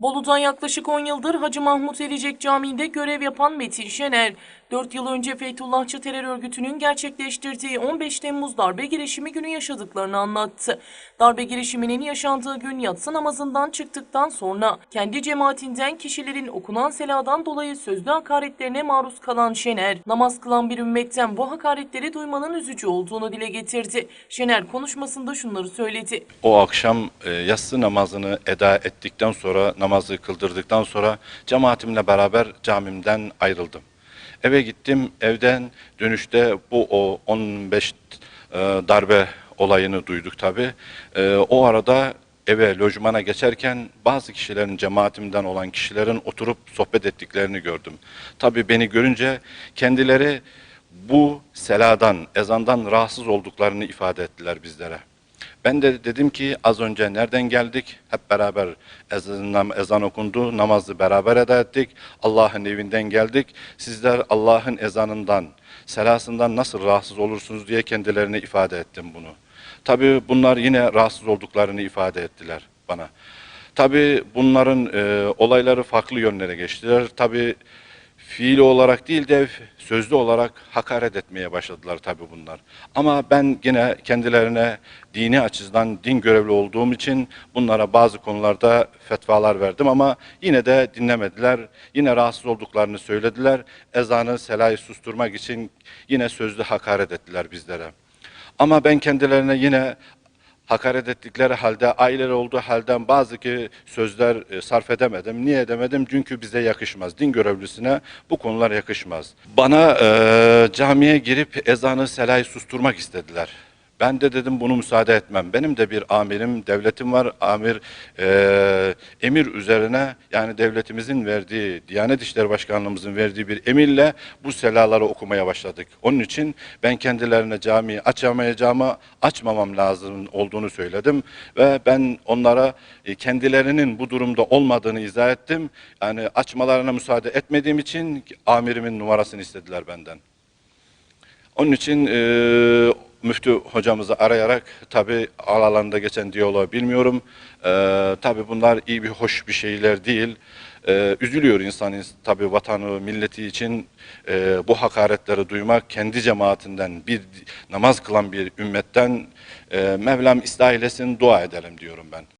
Bolu'dan yaklaşık 10 yıldır Hacı Mahmut Elicek Camii'nde görev yapan Metin Şener, 4 yıl önce Feytullahçı terör örgütünün gerçekleştirdiği 15 Temmuz darbe girişimi günü yaşadıklarını anlattı. Darbe girişiminin yaşandığı gün yatsı namazından çıktıktan sonra kendi cemaatinden kişilerin okunan seladan dolayı sözlü hakaretlerine maruz kalan Şener, namaz kılan bir ümmetten bu hakaretleri duymanın üzücü olduğunu dile getirdi. Şener konuşmasında şunları söyledi. O akşam e, yatsı namazını eda ettikten sonra, namazı kıldırdıktan sonra cemaatimle beraber camimden ayrıldım. Eve gittim, evden dönüşte bu o 15 e, darbe olayını duyduk tabi. o arada eve, lojmana geçerken bazı kişilerin, cemaatimden olan kişilerin oturup sohbet ettiklerini gördüm. Tabi beni görünce kendileri bu seladan, ezandan rahatsız olduklarını ifade ettiler bizlere. Ben de dedim ki az önce nereden geldik? Hep beraber ezan, ezan okundu, namazı beraber eda ettik. Allah'ın evinden geldik. Sizler Allah'ın ezanından, selasından nasıl rahatsız olursunuz diye kendilerine ifade ettim bunu. Tabii bunlar yine rahatsız olduklarını ifade ettiler bana. Tabii bunların e, olayları farklı yönlere geçtiler. Tabii fiili olarak değil de sözlü olarak hakaret etmeye başladılar tabii bunlar. Ama ben yine kendilerine dini açıdan din görevli olduğum için bunlara bazı konularda fetvalar verdim ama yine de dinlemediler. Yine rahatsız olduklarını söylediler. Ezanı selayı susturmak için yine sözlü hakaret ettiler bizlere. Ama ben kendilerine yine hakaret ettikleri halde, aileleri olduğu halden bazı ki sözler e, sarf edemedim. Niye edemedim? Çünkü bize yakışmaz. Din görevlisine bu konular yakışmaz. Bana e, camiye girip ezanı selayı susturmak istediler. Ben de dedim bunu müsaade etmem. Benim de bir amirim, devletim var. Amir e, emir üzerine yani devletimizin verdiği, Diyanet İşleri Başkanlığımızın verdiği bir emirle bu selaları okumaya başladık. Onun için ben kendilerine camiyi açamayacağımı, açmamam lazım olduğunu söyledim. Ve ben onlara e, kendilerinin bu durumda olmadığını izah ettim. Yani açmalarına müsaade etmediğim için amirimin numarasını istediler benden. Onun için e, müftü hocamızı arayarak tabi alanında geçen diyaloğu bilmiyorum. E, tabi bunlar iyi bir hoş bir şeyler değil. E, üzülüyor insan tabi vatanı, milleti için e, bu hakaretleri duymak kendi cemaatinden bir namaz kılan bir ümmetten e, Mevlam ıslah dua edelim diyorum ben.